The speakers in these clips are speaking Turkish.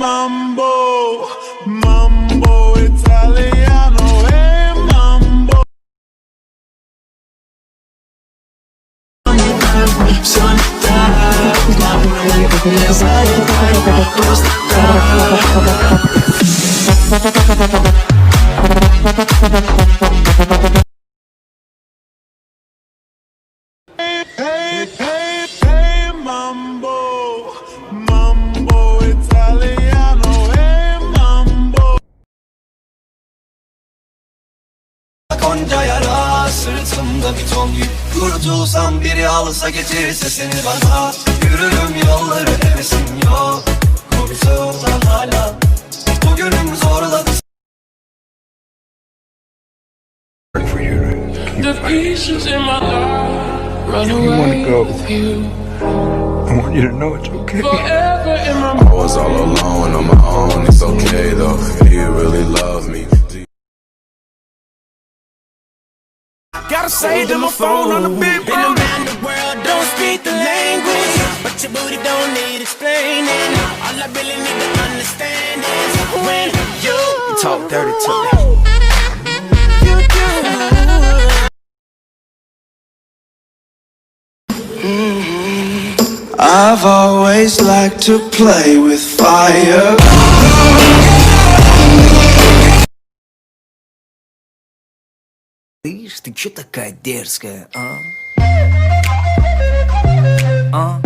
mambo, mambo italiano, hey mambo. Sono tarda, Konca yara sırtımda bir ton yük Kurtulsam biri alsa getirse seni bana Yürürüm yolları hevesim yok Korkusundan hala Bugünüm zorladı The pieces in my life run away go. with you. I want you to know it's okay. Forever in my I was all alone on my own. It's okay though. Do you really love me? Do you Gotta say to my phone on the big Been oh. around the world, don't speak the language. But your booty don't need explaining. All I really need to understand is When you talk dirty to me. You do I've always liked to play with fire Ишь, ты чё такая дерзкая, а? А?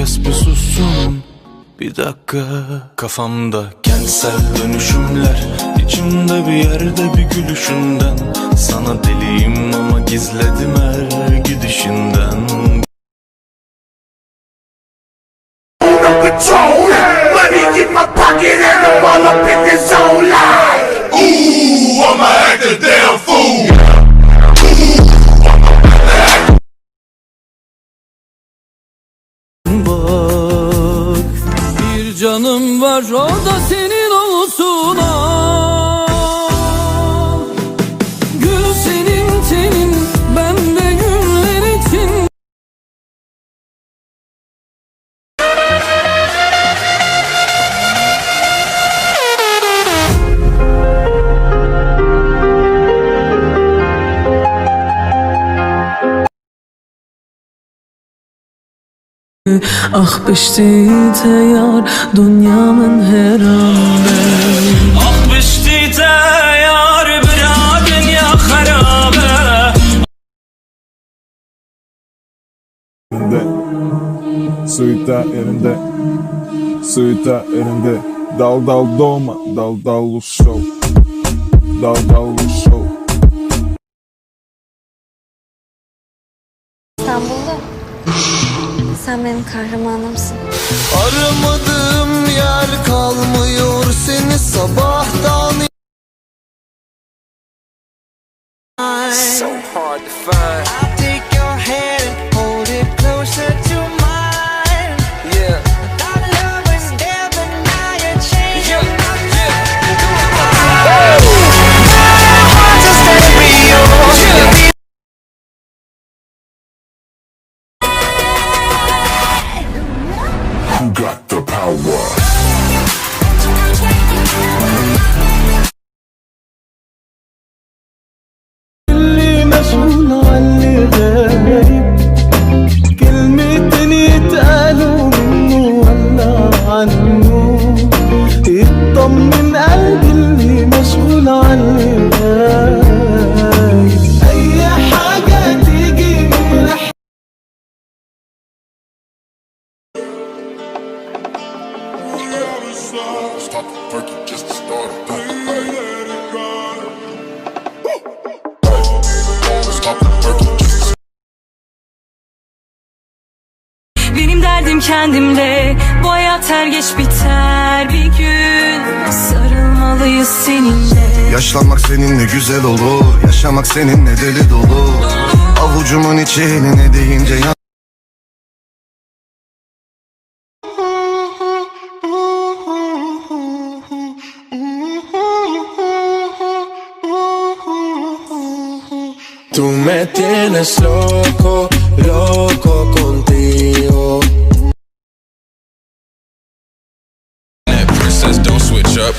Herkes bir sussun. Bir dakika. Kafamda kentsel dönüşümler İçimde bir yerde bir gülüşünden. Sana deliyim ama gizledim her gidişinden. Ooh, I'ma act a damn fool canım var o da senin olsun. al Ah beşti yar dünyamın her anda Ah bişti yar bira dünya harabe. Elinde, suita elinde, suita elinde. Dal dal doğma, dal dal show. Dal dal show. Benim kahramanımsın. Aramadığım yer kalmıyor seni sabahtan So hard to find Stop the perky just to start. İt. Stop the perky just to Benim derdim kendimle Bu hayat er geç biter. Bir gün Sarılmalıyız seninle. Yaşlanmak seninle güzel olur. Yaşamak seninle deli dolu. Avucumun içine ne deyince Tú me tienes loco, loco contigo. Princess, don't switch up.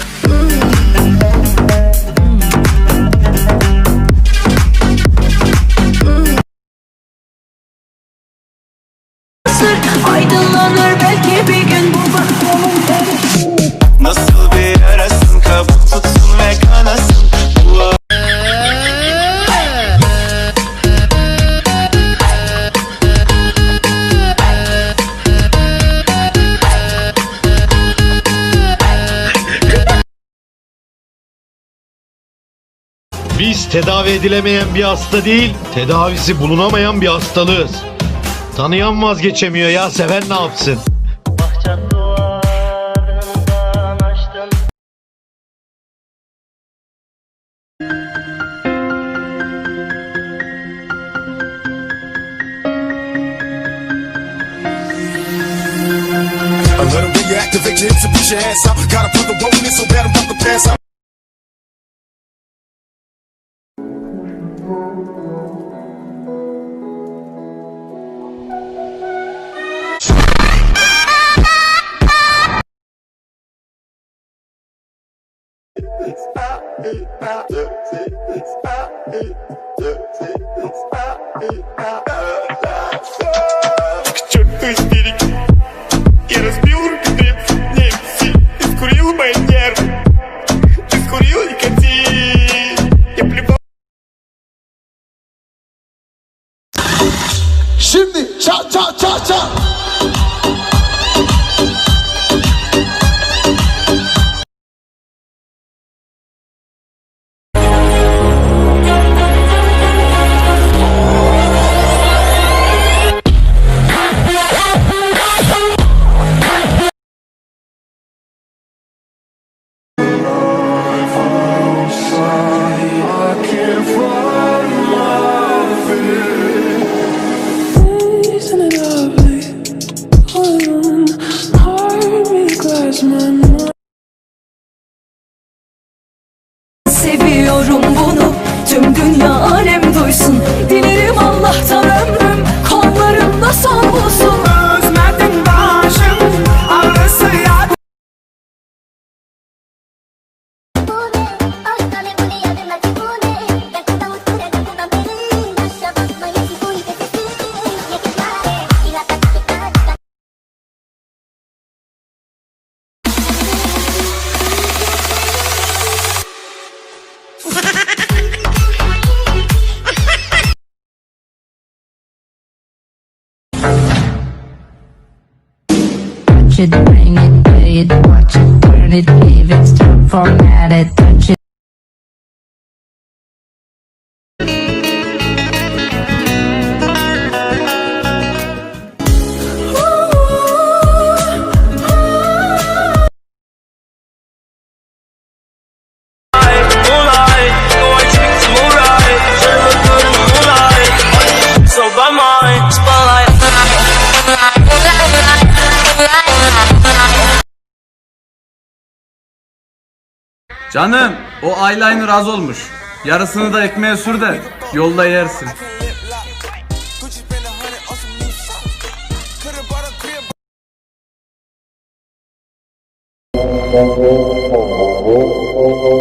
Aydınlanır belki bir gün bu bakmamın Biz tedavi edilemeyen bir hasta değil, tedavisi bulunamayan bir hastalığız. Tanıyan vazgeçemiyor ya, seven ne yapsın? Let him reactivate your hips and put your ass out. Got a brother rolling it so bad I'm about to pass out. it's Chutuy it, bring it, pay it, watch it, turn it, leave it, stop, format Canım o eyeliner az olmuş. Yarısını da ekmeğe sür de yolda yersin.